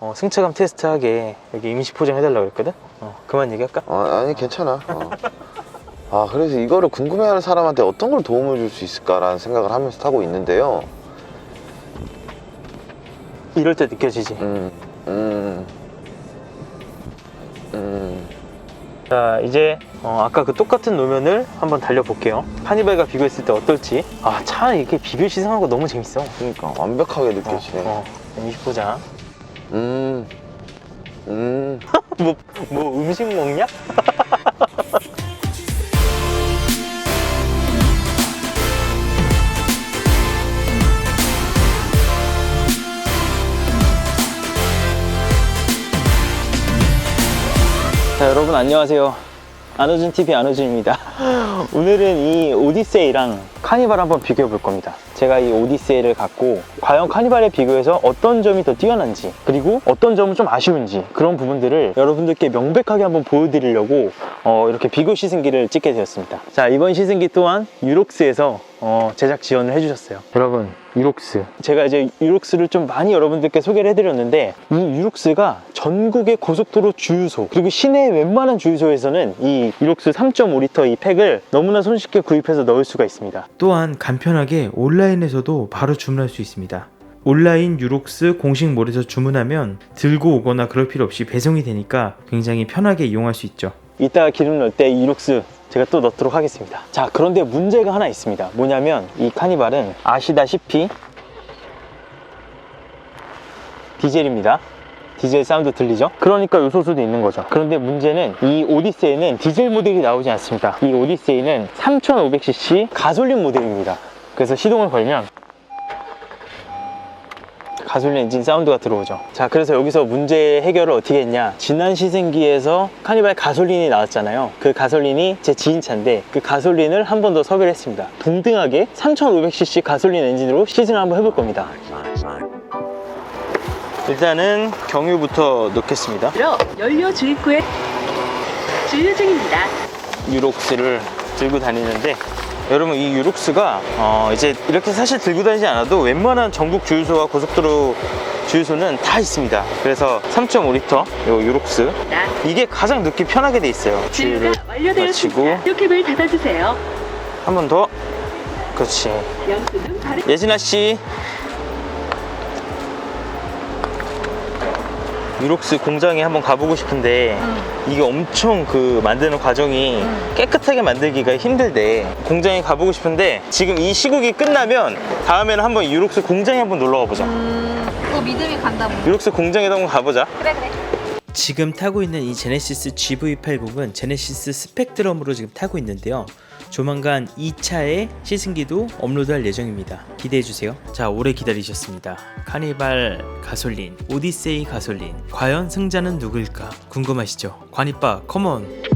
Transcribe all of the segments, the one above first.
어, 승차감 테스트하게 여기 임시 포장해달라고 그랬거든? 어, 그만 얘기할까? 어, 아니 괜찮아. 어. 아 그래서 이거를 궁금해하는 사람한테 어떤 걸 도움을 줄 수 있을까라는 생각을 하면서 타고 있는데요. 이럴 때 느껴지지. 음, 음, 음. 자 이제 어, 아까 그 똑같은 노면을 한번 달려볼게요 카니발과 비교했을 때 어떨지 아 차 이렇게 비교 시승하는 거 너무 재밌어 그러니까 완벽하게 어, 느껴지네. 어, 임시 포장 음, 음. 뭐, 뭐 음식 먹냐? 자 여러분 안녕하세요 안호준 TV 안호준입니다. 오늘은 이 오디세이랑 카니발 한번 비교해 볼 겁니다. 제가 이 오디세이를 갖고 과연 카니발에 비교해서 어떤 점이 더 뛰어난지 그리고 어떤 점은 좀 아쉬운지 그런 부분들을 여러분들께 명백하게 한번 보여드리려고 어, 이렇게 비교 시승기를 찍게 되었습니다. 자 이번 시승기 또한 유록스에서 어, 제작 지원을 해주셨어요 여러분 유록스 제가 이제 유록스를 좀 많이 여러분들께 소개를 해드렸는데 이 유록스가 전국의 고속도로 주유소 그리고 시내 웬만한 주유소에서는 이 유록스 3.5L 이 팩을 너무나 손쉽게 구입해서 넣을 수가 있습니다 또한 간편하게 온라인에서도 바로 주문할 수 있습니다. 온라인 유록스 공식몰에서 주문하면 들고 오거나 그럴 필요 없이 배송이 되니까 굉장히 편하게 이용할 수 있죠. 이따가 기름 넣을 때이 유록스 제가 또 넣도록 하겠습니다. 자 그런데 문제가 하나 있습니다. 뭐냐면 이 카니발은 아시다시피 디젤입니다. 디젤 사운드 들리죠? 그러니까 요소수도 있는 거죠. 그런데 문제는 이 오디세이는 디젤 모델이 나오지 않습니다. 이 오디세이는 3500cc 가솔린 모델입니다. 그래서 시동을 걸면 가솔린 엔진 사운드가 들어오죠. 자 그래서 여기서 문제 해결을 어떻게 했냐? 지난 시승기에서 카니발 가솔린이 나왔잖아요. 그 가솔린이 제 지인 차인데 그 가솔린을 한 번 더 섭외를 했습니다. 동등하게 3500cc 가솔린 엔진으로 시승을 한번 해볼 겁니다. 일단은 경유부터 넣겠습니다. 연료 주입구에 주유 중입니다. 유록스를 들고 다니는데 여러분 이 유록스가 어, 이제 이렇게 사실 들고 다니지 않아도 웬만한 전국 주유소와 고속도로 주유소는 다 있습니다. 그래서 3.5L 요 유록스. 나 이게 가장 넣기 편하게 돼 있어요. 주유를 주유가 완료되었습니다. 마치고 캡을 닫아주세요. 한 번 더. 그렇지. 예진아 씨 유록스 공장에 한번 가보고 싶은데 이게 엄청 그 만드는 과정이 깨끗하게 만들기가 힘들대 공장에 가보고 싶은데 지금 이 시국이 끝나면 다음에는 한번 유록스 공장에 한번 놀러 가보자 또 믿음이 간다 뭐. 유록스 공장에도 한번 가보자 그래 그래. 지금 타고 있는 이 제네시스 GV80은 제네시스 스펙트럼으로 지금 타고 있는데요. 조만간 2차의 시승기도 업로드할 예정입니다. 기대해 주세요. 자, 오래 기다리셨습니다. 카니발 가솔린, 오디세이 가솔린. 과연 승자는 누구일까? 궁금하시죠? 관이빠, 컴온.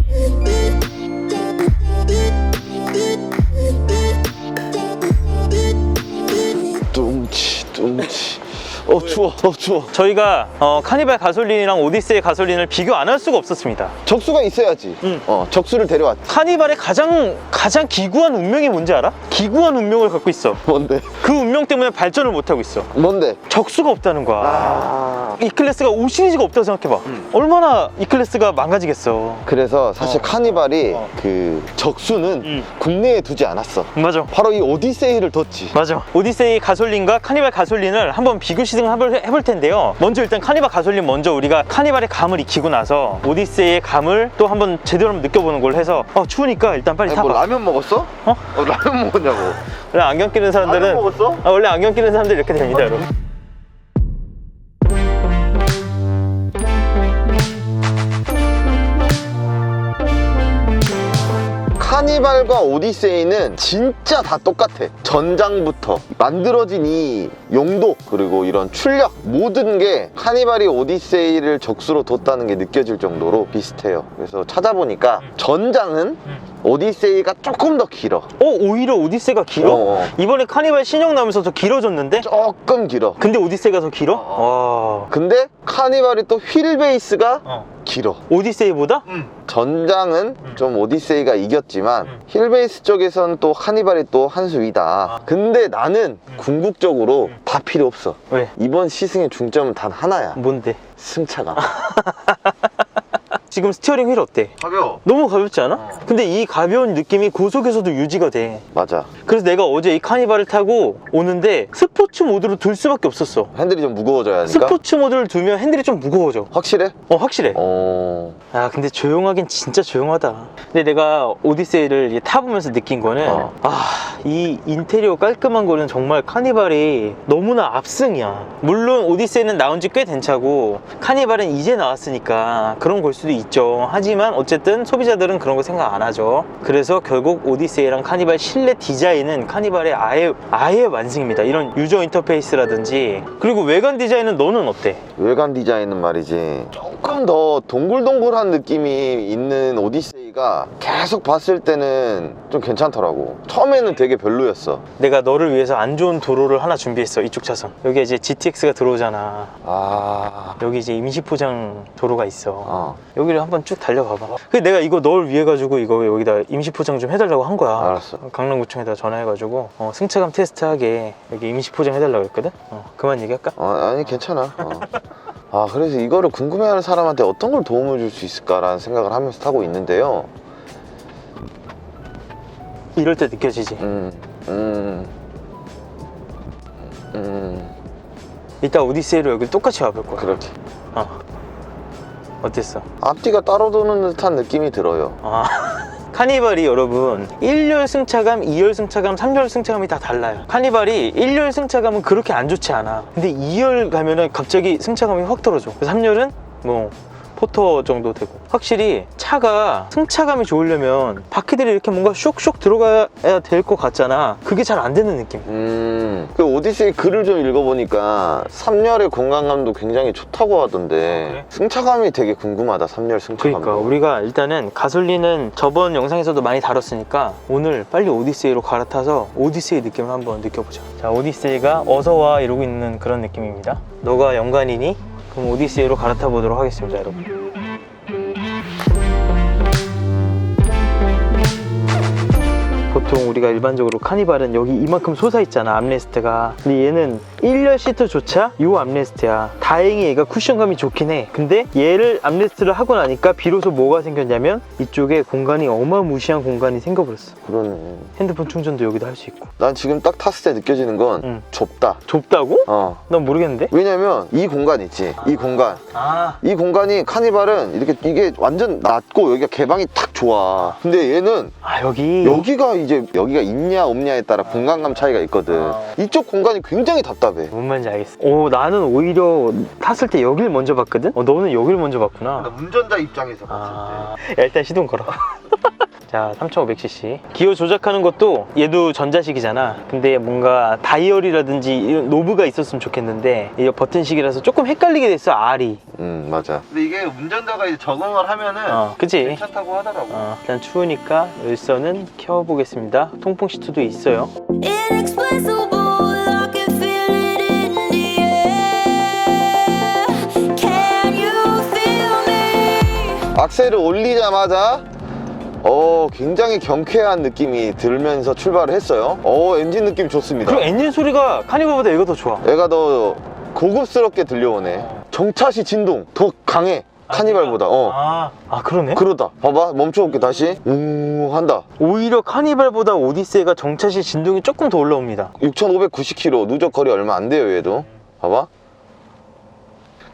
어 추워, 어 추워. 저희가 어, 카니발 가솔린이랑 오디세이 가솔린을 비교 안 할 수가 없었습니다 적수가 있어야지. 응. 어, 적수를 데려왔. 카니발의 가장 가장 기구한 운명이 뭔지 알아? 기구한 운명을 갖고 있어 뭔데? 그 운명 때문에 발전을 못하고 있어 뭔데? 적수가 없다는 거야 아. 이 클래스가 5 시리즈가 없다고 생각해봐 얼마나 이 클래스가 망가지겠어 그래서 사실 어. 카니발이 어. 그 적수는 음. 국내에 두지 않았어. 맞아 바로 이 오디세이를 뒀지. 맞아 오디세이 가솔린과 카니발 가솔린을 한번 비교 시승 을 해볼, 해볼 텐데요 먼저 일단 카니발 가솔린 먼저 우리가 카니발의 감을 익히고 나서 오디세이의 감을 또 한번 제대로 한번 느껴보는 걸로 해서 어 추우니까 일단 빨리 아니, 타봐 뭐 라면 먹었어? 어? 라면 먹었냐고. 원래 안경 끼는 사람들은 라면 먹었어? 아, 원래 안경 끼는 사람들 이렇게 됩니다 여러분 카니발과 오디세이는 진짜 다 똑같아. 전장부터 만들어진 이 용도 그리고 이런 출력 모든 게 카니발이 오디세이를 적수로 뒀다는 게 느껴질 정도로 비슷해요. 그래서 찾아보니까 전장은 오디세이가 조금 더 길어. 어 오히려 오디세이가 길어? 어, 어. 이번에 카니발 신형 나오면서 더 길어졌는데? 조금 길어. 근데 오디세이가 더 길어? 와 근데 카니발이 또 휠 베이스가 어. 길어 오디세이보다? 전장은 음. 좀 오디세이가 이겼지만 음. 힐베이스 쪽에서는 또 카니발이 또 한 수 위다 근데 나는 음. 궁극적으로 다 필요 없어 왜? 이번 시승의 중점은 단 하나야 뭔데? 승차감 지금 스티어링 휠 어때? 가벼워 너무 가볍지 않아? 어. 근데 이 가벼운 느낌이 고속에서도 유지가 돼. 맞아 그래서 내가 어제 이 카니발을 타고 오는데 스포츠 모드로 둘 수밖에 없었어. 핸들이 좀 무거워져야 하니까 스포츠 모드를 두면 핸들이 좀 무거워져. 확실해? 어, 확실해. 어... 아, 근데 조용하긴 진짜 조용하다. 근데 내가 오디세이를 타보면서 느낀 거는, 어. 아, 이 인테리어 깔끔한 거는 정말 카니발이 너무나 압승이야. 물론 오디세이는 나온 지 꽤 된 차고, 카니발은 이제 나왔으니까 그런 걸 수도 있 죠. 하지만 어쨌든 소비자들은 그런 거 생각 안 하죠. 그래서 결국 오디세이랑 카니발 실내 디자인은 카니발의 아예, 아예 완승입니다. 이런 유저 인터페이스라든지. 그리고 외관 디자인은 너는 어때? 외관 디자인은 말이지 조금 더 동글동글한 느낌이 있는 오디세이 가 계속 봤을 때는 좀 괜찮더라고. 처음에는 되게 별로였어. 내가 너를 위해서 안 좋은 도로를 하나 준비했어 이쪽 차선. 여기 이제 GTX가 들어오잖아. 아... 여기 이제 임시포장 도로가 있어. 어. 여기를 한번 쭉 달려봐봐. 그 내가 이거 널 위해 가지고 이거 여기다 임시포장 좀 해달라고 한 거야. 알았어. 강남구청에다 전화해가지고 어, 승차감 테스트하게 여기 임시포장 해달라고 했거든? 어, 그만 얘기할까? 어, 아니 괜찮아. 어. 아 그래서 이거를 궁금해하는 사람한테 어떤 걸 도움을 줄 수 있을까라는 생각을 하면서 타고 있는데요. 이럴 때 느껴지지? 음... 음... 음... 이따 오디세이로 여기 똑같이 와볼 거야. 그렇게 어. 어땠어? 앞뒤가 따로 도는 듯한 느낌이 들어요. 아 카니발이 여러분 1열 승차감, 2열 승차감, 3열 승차감이 다 달라요. 카니발이 1열 승차감은 그렇게 안 좋지 않아. 근데 2열 가면은 갑자기 승차감이 확 떨어져. 3열은 뭐 포터 정도 되고. 확실히 차가 승차감이 좋으려면 바퀴들이 이렇게 뭔가 쇽쇽 들어가야 될 것 같잖아. 그게 잘 안 되는 느낌. 음, 그 오디세이 글을 좀 읽어보니까 3열의 공간감도 굉장히 좋다고 하던데 아, 그래? 승차감이 되게 궁금하다 3열 승차감 그러니까 우리가 일단은 가솔린은 저번 영상에서도 많이 다뤘으니까 오늘 빨리 오디세이로 갈아타서 오디세이 느낌을 한번 느껴보자. 자 오디세이가 어서와 이러고 있는 그런 느낌입니다. 너가 연관이니? 그럼 오디세이로 갈아타 보도록 하겠습니다 여러분 보통 우리가 일반적으로 카니발은 여기 이만큼 솟아있잖아 암레스트가. 근데 얘는 1열 시트조차 이 암레스트야. 다행히 얘가 쿠션감이 좋긴 해. 근데 얘를 암레스트를 하고 나니까 비로소 뭐가 생겼냐면 이쪽에 공간이 어마무시한 공간이 생겨버렸어. 그러네. 핸드폰 충전도 여기다 할 수 있고. 난 지금 딱 탔을 때 느껴지는 건 응. 좁다. 좁다고? 어. 난 모르겠는데. 왜냐면 이 공간 있지? 이 공간. 아. 이 공간이 카니발은 이렇게 이게 완전 낮고 여기가 개방이 딱 좋아. 근데 얘는 아, 여기. 여기가 이제 여기가 있냐 없냐에 따라 공간감 차이가 있거든. 아. 이쪽 공간이 굉장히 답답해. 뭔 말인지 알겠어. 오 나는 오히려 탔을 때 여길 먼저 봤거든? 어 너는 여길 먼저 봤구나. 운전자 입장에서 아, 야, 일단 시동 걸어. 자, 3500cc. 기어 조작하는 것도 얘도 전자식이잖아. 근데 뭔가 다이얼이라든지 이런 노브가 있었으면 좋겠는데 이 버튼식이라서 조금 헷갈리게 됐어, R이. 음 맞아 근데 이게 운전자가 이제 적응을 하면은 어, 그치? 괜찮다고 하더라고. 어, 일단 추우니까 열선은 켜보겠습니다. 통풍 시트도 있어요. 악셀을 올리자마자 어 굉장히 경쾌한 느낌이 들면서 출발을 했어요. 어 엔진 느낌 좋습니다. 그리고 엔진 소리가 카니발보다 얘가 더 좋아. 얘가 더 고급스럽게 들려오네. 정차시 진동 더 강해 카니발보다. 어. 아, 아 그러네? 그러다. 봐봐 멈춰볼게 다시. 우 한다. 오히려 카니발보다 오디세이가 정차시 진동이 조금 더 올라옵니다. 6590km 누적 거리 얼마 안 돼요 얘도. 봐봐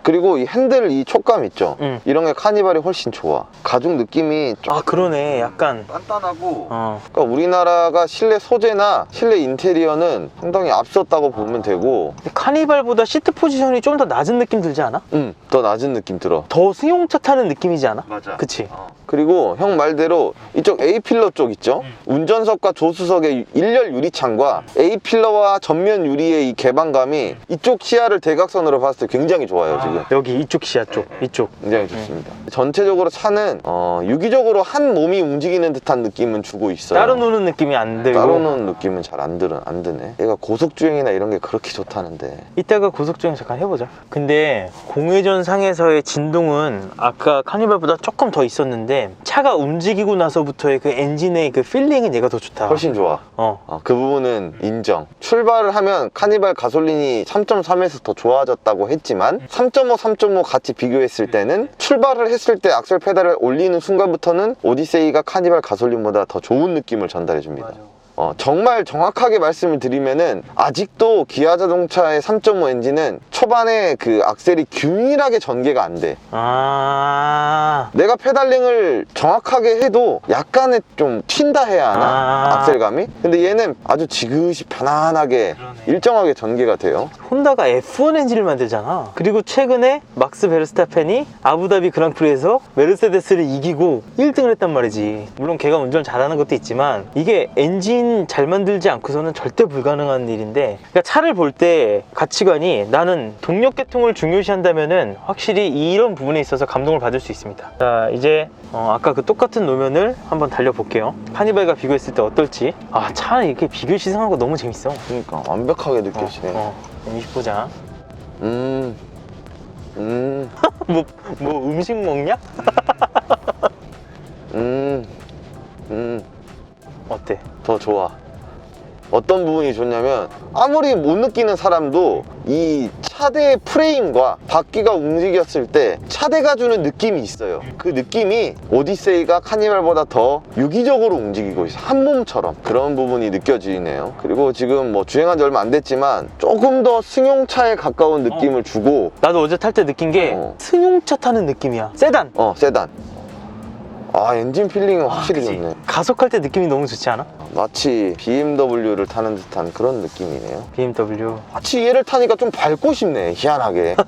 그리고 이 핸들 이 촉감 있죠 응. 이런 게 카니발이 훨씬 좋아 가죽 느낌이 좀 아 그러네, 약간. 단단하고 어. 그러니까 우리나라가 실내 소재나 실내 인테리어는 상당히 앞섰다고 보면 되고 카니발보다 시트 포지션이 좀 더 낮은 느낌 들지 않아? 음, 더 낮은 느낌 들어 더 승용차 타는 느낌이지 않아? 맞아. 그치? 어. 그리고 형 말대로 이쪽 A필러 쪽 있죠 운전석과 조수석의 일렬 유리창과 A필러와 전면 유리의 이 개방감이 이쪽 시야를 대각선으로 봤을 때 굉장히 좋아요 지금 지금 여기 이쪽 시야 쪽 이쪽 굉장히 좋습니다. 전체적으로 차는 어, 유기적으로 한 몸이 움직이는 듯한 느낌은 주고 있어요. 따로 노는 느낌이 안 들고 따로 노는 느낌은 잘 안 들어 안 드네. 얘가 고속 주행이나 이런 게 그렇게 좋다는데. 이따가 고속주행 잠깐 해보자 근데 공회전 상에서의 진동은 아까 카니발보다 조금 더 있었는데 차가 움직이고 나서부터의 그 엔진의 그 필링은 얘가 더 좋다 훨씬 좋아. 어 어, 그 부분은 인정. 출발을 하면 카니발 가솔린이 3.3에서 더 좋아졌다고 했지만 3.5, 3.5 같이 비교했을 때는 출발을 했을 때 악셀 페달을 올리는 순간부터는 오디세이가 카니발 가솔린보다 더 좋은 느낌을 전달해 줍니다. 어, 정말 정확하게 말씀을 드리면은 아직도 기아 자동차의 3.5 엔진은 초반에 그 악셀이 균일하게 전개가 안 돼. 아 내가 페달링을 정확하게 해도 약간의 좀 튄다 해야 하나? 아. 악셀감이? 근데 얘는 아주 지그시 편안하게 일정하게 전개가 돼요. 혼다가 F1 엔진을 만들잖아 그리고 최근에 막스 베르스타펜이 아부다비 그랑프리에서 메르세데스를 이기고 1등을 했단 말이지 물론 걔가 운전 잘하는 것도 있지만 이게 엔진 잘 만들지 않고서는 절대 불가능한 일인데 그러니까 차를 볼 때 가치관이 나는 동력 계통을 중요시한다면은 확실히 이런 부분에 있어서 감동을 받을 수 있습니다. 자 이제 어, 아까 그 똑같은 노면을 한번 달려볼게요. 카니발과 비교했을 때 어떨지. 아차 이렇게 비교 거 너무 재밌어. 그러니까 완벽하게 느껴지네. 어, 재밌 보자. 음, 음, 뭐, 뭐 음식 먹냐? 어때? 더 좋아. 어떤 부분이 좋냐면 아무리 못 느끼는 사람도 이 차대의 프레임과 바퀴가 움직였을 때 차대가 주는 느낌이 있어요. 그 느낌이 오디세이가 카니발보다 더 유기적으로 움직이고 있어. 한 몸처럼 그런 부분이 느껴지네요. 그리고 지금 뭐 주행한 지 얼마 안 됐지만 조금 더 승용차에 가까운 느낌을 주고 나도 어제 탈 때 느낀 게 어. 승용차 타는 느낌이야. 세단. 어 세단. 아 엔진 필링은 확실히 그치? 좋네. 가속할 때 느낌이 너무 좋지 않아? 마치 BMW를 타는 듯한 그런 느낌이네요. BMW. 마치 얘를 타니까 좀 밟고 싶네 희한하게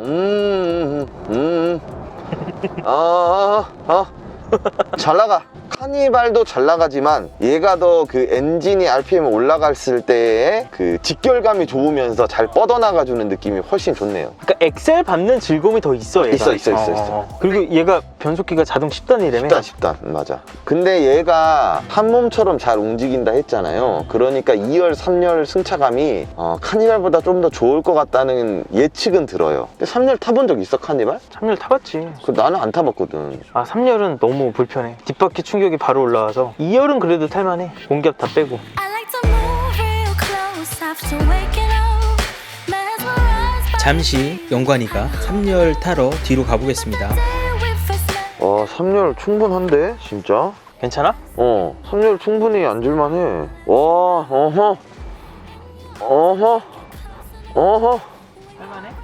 음, 음, 아, 아, 잘 나가. 카니발도 잘 나가지만 얘가 더 그 엔진이 RPM 올라갔을 때의 그 직결감이 좋으면서 잘 뻗어나가 주는 느낌이 훨씬 좋네요. 그러니까 엑셀 밟는 즐거움이 더 있어, 얘가. 있어, 있어, 있어, 있어. 그리고 얘가 변속기가 자동 10단이라며. 10단, 10단, 맞아. 근데 얘가 한 몸처럼 잘 움직인다 했잖아요. 그러니까 2열, 3열 승차감이 어, 카니발보다 좀 더 좋을 것 같다는 예측은 들어요. 근데 3열 타본 적 있어, 카니발? 3열 타봤지. 그 나는 안 타봤거든. 아, 3열은 너무 불편해. 뒷바퀴 충격이 바로 올라와서. 2열은 그래도 탈만해. 공기압 다 빼고. 잠시 영관이가 3열 타러 뒤로 가보겠습니다. 와, 3열 충분한데? 진짜? 괜찮아? 어, 3열 충분히 앉을만해. 와, 어허. 어허. 어허.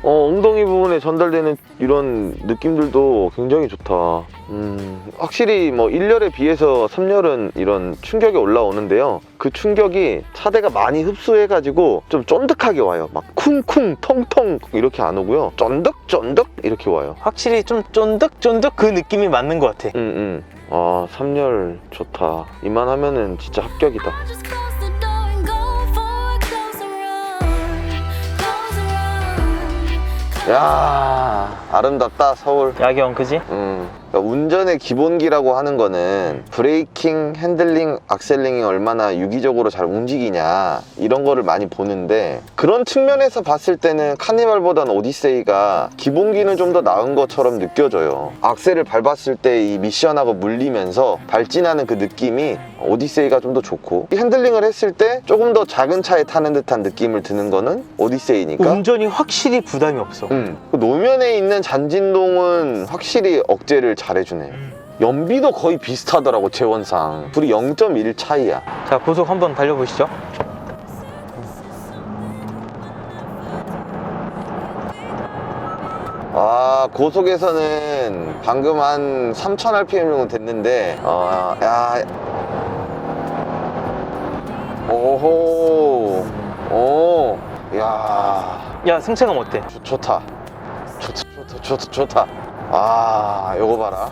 어, 엉덩이 부분에 전달되는 이런 느낌들도 굉장히 좋다. 음, 확실히 뭐 1열에 비해서 3열은 이런 충격이 올라오는데요. 그 충격이 차대가 많이 흡수해가지고 좀 쫀득하게 와요. 막 쿵쿵, 텅텅 이렇게 안 오고요. 쫀득쫀득 이렇게 와요. 확실히 좀 쫀득쫀득 그 느낌이 맞는 것 같아. 응, 응. 아, 3열 좋다. 이만하면은 진짜 합격이다. 야 아름답다, 서울. 야경, 그지? 음, 그러니까 운전의 기본기라고 하는 거는 브레이킹, 핸들링, 악셀링이 얼마나 유기적으로 잘 움직이냐 이런 거를 많이 보는데 그런 측면에서 봤을 때는 카니발보다는 오디세이가 기본기는 좀 더 나은 것처럼 느껴져요. 악셀을 밟았을 때 이 미션하고 물리면서 발진하는 그 느낌이 오디세이가 좀 더 좋고 이 핸들링을 했을 때 조금 더 작은 차에 타는 듯한 느낌을 드는 거는 오디세이니까 운전이 확실히 부담이 없어. 음, 그 노면에 있는 잔진동은 확실히 억제를 잘해주네요. 연비도 거의 비슷하더라고 재원상. 둘이 0.1 차이야. 자, 고속 한번 달려보시죠. 아 고속에서는 방금 한 3,000 rpm 정도 됐는데, 어, 야, 오호, 오, 야, 야, 승차감 어때? 좋, 좋다. 좋다, 좋다, 좋다, 좋다. 아, 요거 봐라.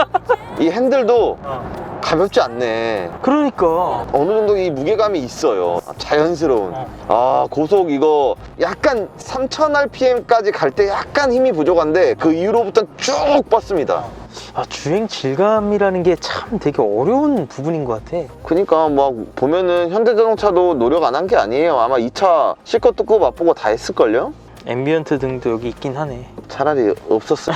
이 핸들도 어. 가볍지 않네. 그러니까 어느 정도 이 무게감이 있어요. 자연스러운. 아, 고속 이거 약간 3000rpm까지 갈 때 약간 힘이 부족한데 그 이후로부터는 쭉 뻗습니다. 아, 주행 질감이라는 게 참 되게 어려운 부분인 것 같아. 그니까 막 보면은 현대자동차도 노력 안 한 게 아니에요. 아마 2차 실컷 뜯고 맛보고 다 했을걸요? 앰비언트 등도 여기 있긴 하네. 차라리 없었어.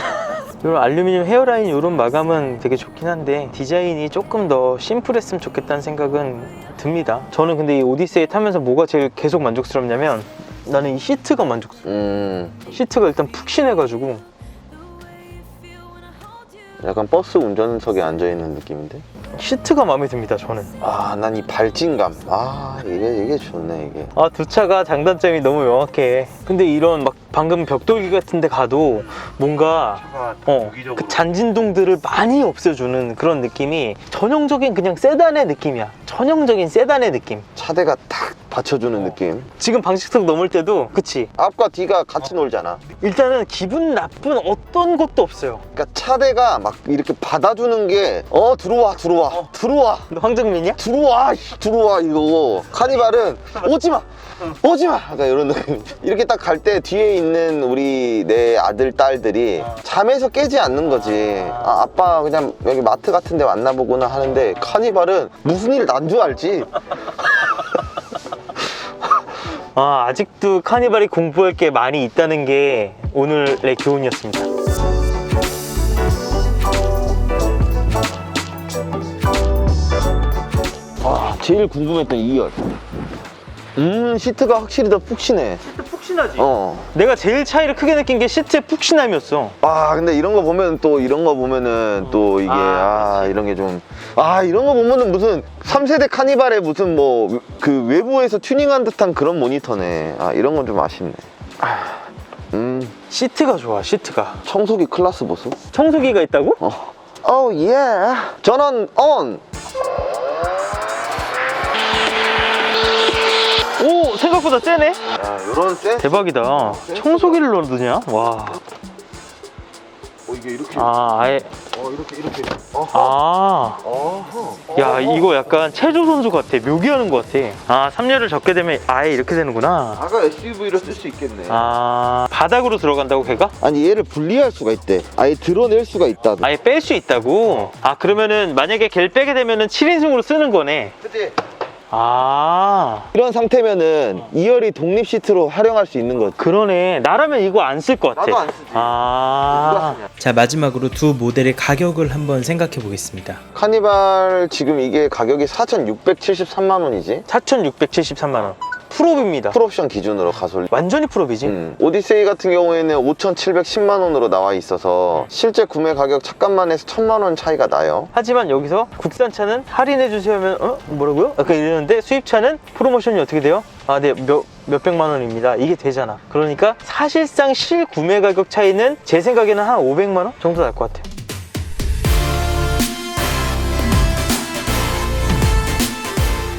이런 알루미늄 헤어라인 이런 마감은 되게 좋긴 한데 디자인이 조금 더 심플했으면 좋겠다는 생각은 듭니다. 저는 근데 이 오디세이 타면서 뭐가 제일 계속 만족스럽냐면 나는 이 시트가 만족스러워. 음, 시트가 일단 푹신해가지고 약간 버스 운전석에 앉아 있는 느낌인데? 시트가 마음에 듭니다. 저는. 아, 난 이 발진감. 아, 이게, 이게 좋네, 이게. 아 두 차가 장단점이 너무 명확해. 근데 이런 막 방금 벽돌기 같은 데 가도 뭔가 어, 그 잔진동들을 많이 없애주는 그런 느낌이 전형적인 그냥 세단의 느낌이야. 전형적인 세단의 느낌. 차대가 탁 받쳐주는 느낌. 지금 방식턱 넘을 때도 그치. 앞과 뒤가 같이 놀잖아. 일단은 기분 나쁜 어떤 것도 없어요. 그러니까 차대가 막 이렇게 받아주는 게, 어, 들어와, 들어와, 들어와. 너 황정민이야? 들어와, 씨, 들어와, 이거. 카니발은 오지 마! 오지 마! 약간 이런 느낌. 이렇게 딱 갈 때 뒤에 있는 우리 내 아들, 딸들이 잠에서 깨지 않는 거지. 아, 아빠 그냥 여기 마트 같은 데 만나보구나 하는데 카니발은 무슨 일 난 줄 알지? 아, 아직도 카니발이 공부할 게 많이 있다는 게 오늘의 교훈이었습니다. 아, 제일 궁금했던 2열. 음, 시트가 확실히 더 푹신해. 푹신하지? 어. 내가 제일 차이를 크게 느낀 게 시트의 푹신함이었어. 아 근데 이런 거 보면 또 이런 거 보면은 또 이게 아, 아, 이런 게 좀 아 이런 거 보면은 무슨 3세대 카니발의 무슨 뭐 그 외부에서 튜닝한 듯한 그런 모니터네 아 이런 건 좀 아쉽네 음 시트가 좋아, 시트가. 청소기 클라스 보소 청소기가 있다고? 어. 어예 전원 온 오, 생각보다 세네? 야, 요런 센스 대박이다. 청소기를 넣느냐? 와. 어, 이게 이렇게 아, 아예. 어 이렇게 이렇게 어허 아. 어허 야, 이거 약간 체조 선수 같아. 묘기하는 것 같아. 아, 3열을 접게 되면 아예 이렇게 되는구나. 아까 SUV로 쓸 수 있겠네 아, 바닥으로 들어간다고 걔가? 아니 얘를 분리할 수가 있대 아예 드러낼 수가 있다 아예 뺄 수 있다고? 아, 그러면은 만약에 걔를 빼게 되면은 7인승으로 쓰는 거네. 그치 아, 이런 상태면은 2열이 독립 시트로 활용할 수 있는 거지. 그러네. 나라면 이거 안 쓸 것 같아. 나도 안 쓰지. 아, 자 마지막으로 두 모델의 가격을 한번 생각해 보겠습니다. 카니발 지금 이게 가격이 4,673만 원이지? 4,673만 원. 풀옵입니다. 풀옵션 기준으로 가솔린. 완전히 풀옵이지? 음. 오디세이 같은 경우에는 5,710만 원으로 나와 있어서 실제 구매 가격 착값만 해서 1,000만 원 차이가 나요. 하지만 여기서 국산차는 할인해 주세요 하면 어? 뭐라고요? 약간 이러는데 수입차는 프로모션이 어떻게 돼요? 아, 네. 몇, 몇백만 원입니다. 이게 되잖아. 그러니까 사실상 실구매 가격 차이는 제 생각에는 한 500만 원 정도 날 것 같아.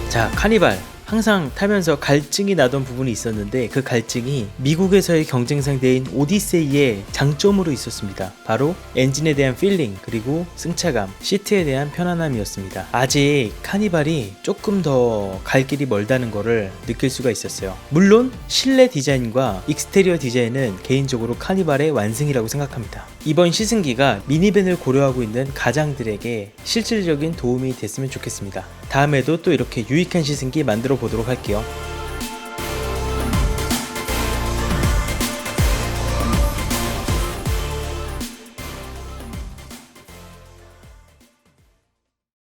자 카니발 항상 타면서 갈증이 나던 부분이 있었는데 그 갈증이 미국에서의 경쟁 상대인 오디세이의 장점으로 있었습니다. 바로 엔진에 대한 필링 그리고 승차감, 시트에 대한 편안함이었습니다. 아직 카니발이 조금 더 갈 길이 멀다는 것을 느낄 수가 있었어요. 물론 실내 디자인과 익스테리어 디자인은 개인적으로 카니발의 완승이라고 생각합니다. 이번 시승기가 미니밴을 고려하고 있는 가장들에게 실질적인 도움이 됐으면 좋겠습니다. 다음에도 또 이렇게 유익한 시승기 만들어 보도록 할게요.